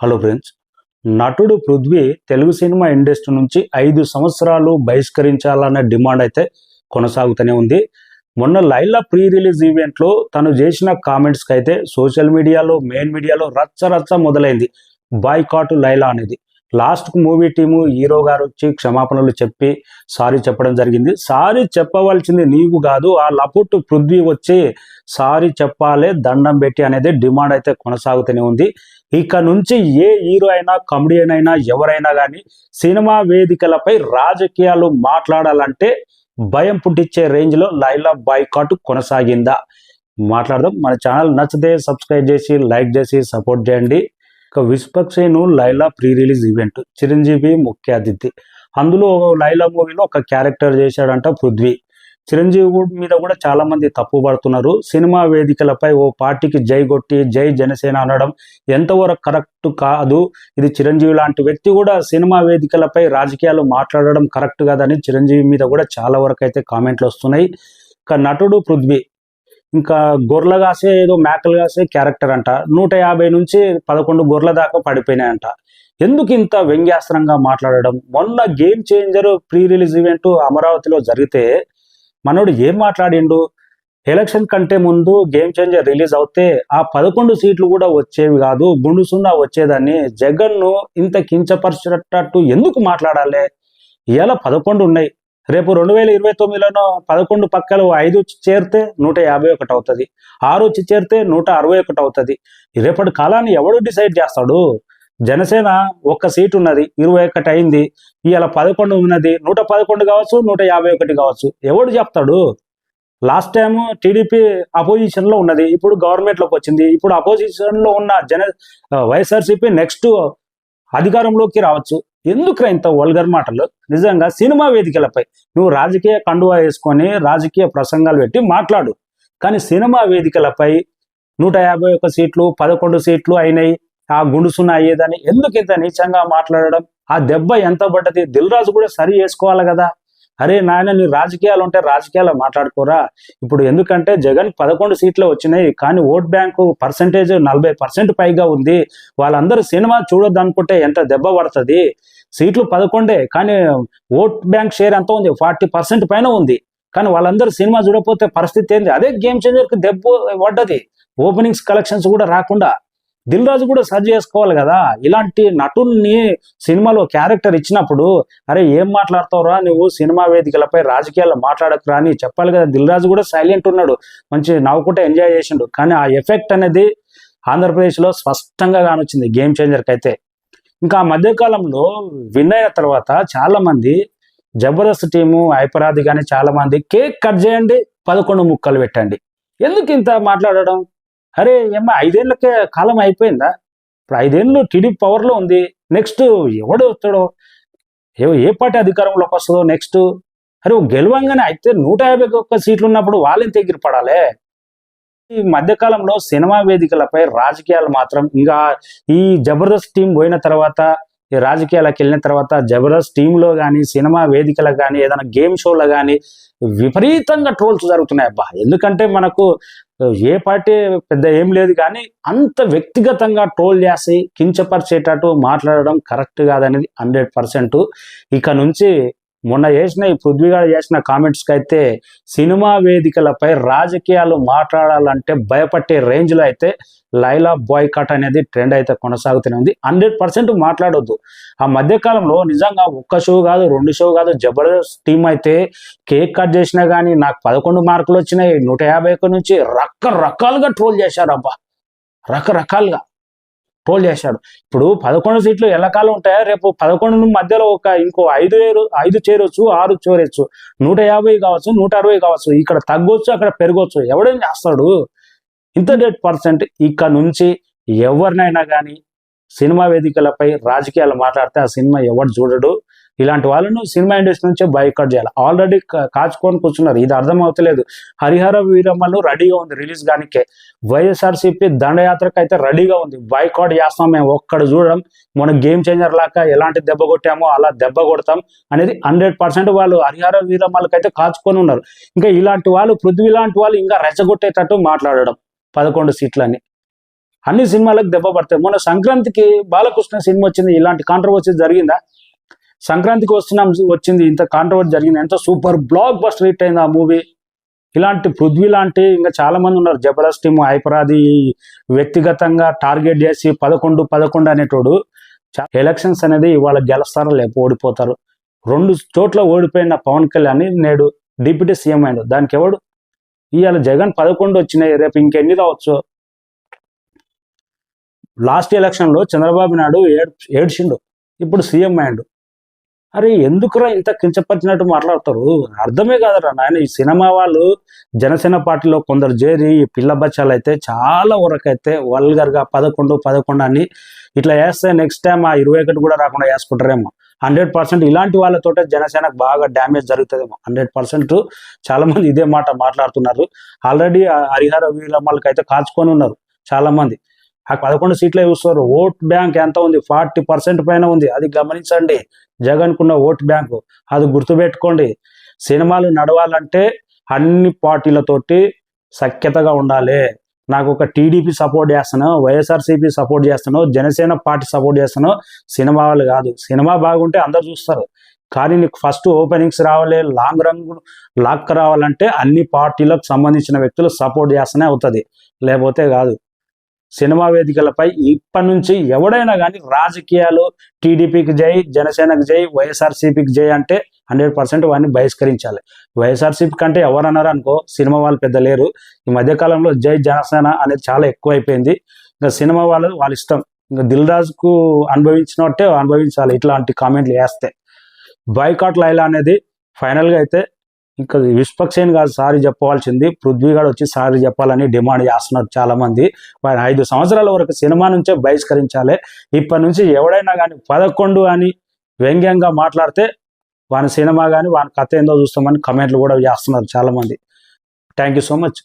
Hello friends నటుడు Prithvi Telugu cinema industry నుంచి ఐదు సంవత్సరాలు బహిష్కరించాలన్న డిమాండ్ అయితే కొనసాగుతూనే ఉంది. మొన్న లైలా ప్రీ రిలీజ్ ఈవెంట్లో తను చేసిన కామెంట్స్కి అయితే సోషల్ మీడియాలో మెయిన్ మీడియాలో రచ్చ రచ్చ మొదలైంది. బాయ్కాట్ లైలా అనేది. లాస్ట్ మూవీ టీము హీరో గారు వచ్చి క్షమాపణలు చెప్పి సారీ చెప్పడం జరిగింది. సారీ చెప్పవలసింది నీవు కాదు ఆ లపుట్టు పృథ్వీ వచ్చి సారీ చెప్పాలి దండం పెట్టి అనేది డిమాండ్ అయితే కొనసాగుతూనే ఉంది. ఇక నుంచి ఏ హీరో అయినా కమెడియన్ అయినా ఎవరైనా కానీ సినిమా వేదికలపై రాజకీయాలు మాట్లాడాలంటే భయం పుట్టించే రేంజ్లో లైలా బాయ్కాట్ కొనసాగిందా? మాట్లాడదాం. మన ఛానల్ నచ్చితే సబ్స్క్రైబ్ చేసి లైక్ చేసి సపోర్ట్ చేయండి. ఇక Vishwaksen Laila pre release event. Chiranjeevi ముఖ్య అతిథి. అందులో లైలా మూవీలో ఒక క్యారెక్టర్ చేశాడంట పృథ్వీ. చిరంజీవి మీద కూడా చాలా మంది తప్పు పడుతున్నారు. సినిమా వేదికలపై ఓ పార్టీకి జై కొట్టి జై జనసేన అనడం ఎంతవరకు కరెక్ట్ కాదు. ఇది చిరంజీవి లాంటి వ్యక్తి కూడా సినిమా వేదికలపై రాజకీయాలు మాట్లాడడం కరెక్ట్ కాదని చిరంజీవి మీద కూడా చాలా వరకు అయితే కామెంట్లు వస్తున్నాయి. ఇక నటుడు పృథ్వీ. ఇంకా గొర్రెలు కాసే ఏదో మేకలు కాసే క్యారెక్టర్ అంట. నూట యాభై నుంచి పదకొండు గొర్రెల దాకా పడిపోయినాయంట. ఎందుకు ఇంత వ్యంగ్యాస్త్రంగా మాట్లాడడం? మొన్న game changer pre release event అమరావతిలో జరిగితే మనోడు ఏం మాట్లాడిండు? ఎలక్షన్ కంటే ముందు గేమ్ చేంజర్ రిలీజ్ అవుతే ఆ పదకొండు సీట్లు కూడా వచ్చేవి కాదు గుండు సున్నా వచ్చేదాన్ని జగన్ను ఇంత కించపరిచేటట్టు ఎందుకు మాట్లాడాలి? ఇలా పదకొండు ఉన్నాయి. రేపు రెండు వేల ఇరవై తొమ్మిదిలోనో పదకొండు పక్కలు ఐదు వచ్చి చేరితే నూట యాభై ఒకటి అవుతుంది. ఆరు వచ్చి చేరితే నూట అరవై ఒకటి అవుతుంది. రేపటి కాలాన్ని ఎవడు డిసైడ్ చేస్తాడు? జనసేన ఒక్క సీట్ ఉన్నది ఇరవై ఒకటి అయింది. ఇవాళ పదకొండు ఉన్నది నూట పదకొండు కావచ్చు నూట యాభై ఒకటి కావచ్చు. ఎవడు చెప్తాడు? లాస్ట్ టైం టీడీపీ అపోజిషన్లో ఉన్నది ఇప్పుడు గవర్నమెంట్లోకి వచ్చింది. ఇప్పుడు అపోజిషన్లో ఉన్న జన వైఎస్ఆర్సీపీ నెక్స్ట్ అధికారంలోకి రావచ్చు. ఎందుకు ఇంత వల్గర్ మాటలు? నిజంగా సినిమా వేదికలపై నువ్వు రాజకీయ కండువా వేసుకొని రాజకీయ ప్రసంగాలు పెట్టి మాట్లాడు. కానీ సినిమా వేదికలపై నూట యాభై ఒక్క సీట్లు పదకొండు సీట్లు అయినాయి. ఆ గుండుసున్న అయ్యేదని ఎందుకు ఇంత నీచంగా మాట్లాడడం? ఆ దెబ్బ ఎంత పడ్డది? దిల్ రాజు కూడా సరి చేసుకోవాలి కదా. అరే నాయన నీ రాజకీయాలు ఉంటే రాజకీయాలు మాట్లాడుకోరా. ఇప్పుడు ఎందుకంటే జగన్ పదకొండు సీట్లు వచ్చినాయి కానీ ఓట్ బ్యాంకు పర్సంటేజ్ నలభై పర్సెంట్ పైగా ఉంది. వాళ్ళందరూ సినిమా చూడొద్దు అనుకుంటే ఎంత దెబ్బ పడుతుంది? సీట్లు పదకొండే కానీ ఓట్ బ్యాంక్ షేర్ ఎంత ఉంది? ఫార్టీ పర్సెంట్ పైన ఉంది. కానీ వాళ్ళందరూ సినిమా చూడకపోతే పరిస్థితి ఏంది? అదే గేమ్ చేంజర్కి దెబ్బ పడ్డది. ఓపెనింగ్స్ కలెక్షన్స్ కూడా రాకుండా. దిల్ రాజు కూడా సర్చ్ చేసుకోవాలి కదా. ఇలాంటి నటుల్ని సినిమాలో క్యారెక్టర్ ఇచ్చినప్పుడు అరే ఏం మాట్లాడతావురా నువ్వు? సినిమా వేదికలపై రాజకీయాలు మాట్లాడకురా అని చెప్పాలి కదా. దిల్ రాజు కూడా సైలెంట్ ఉన్నాడు. మంచి నవ్వుకుంటే ఎంజాయ్ చేసిండు. కానీ ఆ ఎఫెక్ట్ అనేది ఆంధ్రప్రదేశ్లో స్పష్టంగా కానొచ్చింది గేమ్ చేంజర్కి అయితే ఇంకా ఆ మధ్యకాలంలో విన్ అయిన తర్వాత చాలామంది జబర్దస్త్ టీము ఐపరాది కానీ చాలామంది కేక్ కట్ చేయండి పదకొండు ముక్కలు పెట్టండి. ఎందుకు ఇంత మాట్లాడడం? అరే ఏమ్మా ఐదేళ్ళకే కాలం అయిపోయిందా? ఇప్పుడు ఐదేళ్ళు టీడీపీ పవర్లో ఉంది. నెక్స్ట్ ఎవడు వస్తాడో? ఏ ఏ పార్టీ అధికారంలోకి వస్తుందో నెక్స్ట్? అరే గెలవంగానే అయితే నూట యాభై ఒక్క సీట్లు ఉన్నప్పుడు వాళ్ళని దగ్గర పడాలి ఈ మధ్యకాలంలో సినిమా వేదికలపై రాజకీయాలు మాత్రం ఇంకా ఈ జబర్దస్త్ టీం పోయిన తర్వాత ఈ రాజకీయాలకు వెళ్ళిన తర్వాత జబర్దస్త్ టీంలో కానీ సినిమా వేదికలకు కానీ ఏదైనా గేమ్ షోలో కానీ విపరీతంగా ట్రోల్స్ జరుగుతున్నాయి అబ్బా ఎందుకంటే మనకు ఏ పార్టీ పెద్ద ఏం లేదు కానీ అంత వ్యక్తిగతంగా ట్రోల్ చేసి కించపరిచేటట్టు మాట్లాడడం కరెక్ట్ కాదనేది హండ్రెడ్ పర్సెంట్. ఇక నుంచి మొన్న చేసిన ఈ పృథ్వీ గారు చేసిన కామెంట్స్కి అయితే సినిమా వేదికలపై రాజకీయాలు మాట్లాడాలంటే భయపట్టే రేంజ్లో అయితే లైలా బాయ్కాట్ అనేది ట్రెండ్ అయితే కొనసాగుతూనే ఉంది. హండ్రెడ్ పర్సెంట్ మాట్లాడొద్దు. ఆ మధ్యకాలంలో నిజంగా ఒక్క షో కాదు రెండు షో కాదు జబర్దస్త్ టీం అయితే కేక్ కట్ చేసినా కానీ నాకు పదకొండు మార్కులు వచ్చినాయి నూట యాభై నుంచి రకరకాలుగా ట్రోల్ చేశారు అబ్బా. రకరకాలుగా. ట్రోల్ చేశాడు. ఇప్పుడు పదకొండు సీట్లు ఎల్లకాలం ఉంటాయా? రేపు పదకొండు మధ్యలో ఒక ఇంకో ఐదు వేరు ఐదు చేరొచ్చు ఆరు చేరొచ్చు. నూట యాభై కావచ్చు నూట అరవై కావచ్చు. ఇక్కడ తగ్గొచ్చు అక్కడ పెరగొచ్చు. ఎవడేం చేస్తాడు? ఇంత డెడ్ పర్సెంట్ ఇక్కడ నుంచి ఎవరినైనా కానీ సినిమా వేదికలపై రాజకీయాలు మాట్లాడితే ఆ సినిమా ఎవరు చూడడు? ఇలాంటి వాళ్ళను సినిమా ఇండస్ట్రీ నుంచే బైకట్ చేయాలి. ఆల్రెడీ కాచుకొని కూర్చున్నారు. ఇది అర్థం అవుతలేదు హరిహర వీరమ్మలు రెడీగా ఉంది రిలీజ్ గానికే వైఎస్ఆర్సీపీ దండయాత్రకు అయితే రెడీగా ఉంది. బైకాట్ చేస్తాం మేము ఒక్కడ చూడడం. మన గేమ్ చేంజర్ లాగా ఎలాంటి దెబ్బ కొట్టామో అలా దెబ్బ కొడతాం అనేది హండ్రెడ్ పర్సెంట్ వాళ్ళు హరిహర వీరమ్మలకి అయితే కాచుకొని ఉన్నారు. ఇంకా ఇలాంటి వాళ్ళు పృథ్వీ లాంటి వాళ్ళు ఇంకా రెచ్చగొట్టేటట్టు మాట్లాడడం. పదకొండు సీట్లని. అన్ని సినిమాలకు దెబ్బ పడతాయి. మొన్న సంక్రాంతికి బాలకృష్ణ సినిమా వచ్చింది. ఇలాంటి కాంట్రవర్సీ జరిగిందా? సంక్రాంతికి వస్తున్నాం వచ్చింది ఇంత కాంట్రవర్సీ జరిగింది ఎంత సూపర్ బ్లాక్ బస్టర్ హిట్ అయింది ఆ మూవీ ఇలాంటి పృథ్వీ లాంటి ఇంకా చాలా మంది ఉన్నారు. జబర్దస్త్ టీము హైపరాది వ్యక్తిగతంగా టార్గెట్ చేసి పదకొండు పదకొండు అనేటోడు చా- ఎలక్షన్స్ అనేది ఇవాళ గెలుస్తారా లేక ఓడిపోతారు. రెండు చోట్ల ఓడిపోయిన పవన్ కళ్యాణ్ నేడు డిప్యూటీ సీఎం అయిండు దానికి ఎవడు? ఇవాళ జగన్ పదకొండు వచ్చినాయి రేపు ఇంకెన్ని రావచ్చు? లాస్ట్ ఎలక్షన్లో చంద్రబాబు నాయుడు ఏడ్ ఏడ్చిండు. ఇప్పుడు సీఎం అయ్యాడు. అరే ఎందుకురా ఇంత కించపరిచినట్టు మాట్లాడతారు? అర్థమే కాదరా నాయన ఈ సినిమా వాళ్ళు జనసేన పార్టీలో కొందరు చేరి ఈ పిల్ల బచ్చాలు అయితే చాలా వరకు అయితే వల్గర్గా పదకొండు పదకొండు అని ఇట్లా వేస్తే నెక్స్ట్ టైం ఆ ఇరవై ఒకటి కూడా రాకుండా వేసుకుంటారేమో. హండ్రెడ్ పర్సెంట్ ఇలాంటి వాళ్ళతోటే జనసేనకు బాగా డ్యామేజ్ జరుగుతుందేమో. హండ్రెడ్ పర్సెంట్ చాలా మంది ఇదే మాట మాట్లాడుతున్నారు. ఆల్రెడీ హరిహర వీళ్ళమ్మలకి అయితే కాచుకొని ఉన్నారు చాలా మంది. ఆ పదకొండు సీట్లే చూస్తారు. ఓట్ బ్యాంక్ ఎంత ఉంది? ఫార్టీ పర్సెంట్ పైన ఉంది. అది గమనించండి. జగన్కున్న ఓట్ బ్యాంకు. అది గుర్తుపెట్టుకోండి. సినిమాలు నడవాలంటే అన్ని పార్టీలతోటి సఖ్యతగా ఉండాలి. నాకు ఒక టీడీపీ సపోర్ట్ చేస్తాను వైఎస్ఆర్సీపీ సపోర్ట్ చేస్తాను జనసేన పార్టీ సపోర్ట్ చేస్తాను సినిమా వాళ్ళు కాదు. సినిమా బాగుంటే అందరు చూస్తారు. కానీ నీకు ఫస్ట్ ఓపెనింగ్స్ రావాలి లాంగ్ రంగు లాక్ రావాలంటే అన్ని పార్టీలకు సంబంధించిన వ్యక్తులు సపోర్ట్ చేస్తూనే అవుతుంది. లేకపోతే కాదు. సినిమా వేదికలపై ఇప్పటి నుంచి ఎవడైనా కానీ రాజకీయాలు టీడీపీకి జై జనసేనకి జై వైఎస్ఆర్సీపీకి జై అంటే హండ్రెడ్ పర్సెంట్ వాడిని బహిష్కరించాలి. వైఎస్ఆర్సీపీ కంటే ఎవరన్నారు అనుకో సినిమా వాళ్ళు పెద్ద లేరు. ఈ మధ్యకాలంలో జై జనసేన అనేది చాలా ఎక్కువైపోయింది. ఇంకా సినిమా వాళ్ళు వాళ్ళ ఇష్టం. ఇంకా దిల్ రాజుకు అనుభవించినట్టే అనుభవించాలి ఇట్లాంటి కామెంట్లు వేస్తే. బాయ్కాట్ లైలా అనేది ఫైనల్గా అయితే ఇంకా విశ్వక్సేన్ గారు సారీ చెప్పవలసింది పృథ్వీ గారు వచ్చి సారీ చెప్పాలని డిమాండ్ చేస్తున్నారు చాలా మంది వారి ఐదు సంవత్సరాల వరకు సినిమా నుంచే బహిష్కరించాలి. ఇప్పటి నుంచి ఎవడైనా కానీ పదకొండు అని వ్యంగ్యంగా మాట్లాడితే వాని సినిమా కానీ వాని కథ ఏందో చూస్తామని కమెంట్లు కూడా చేస్తున్నారు చాలా మంది థ్యాంక్ యూ సో మచ్.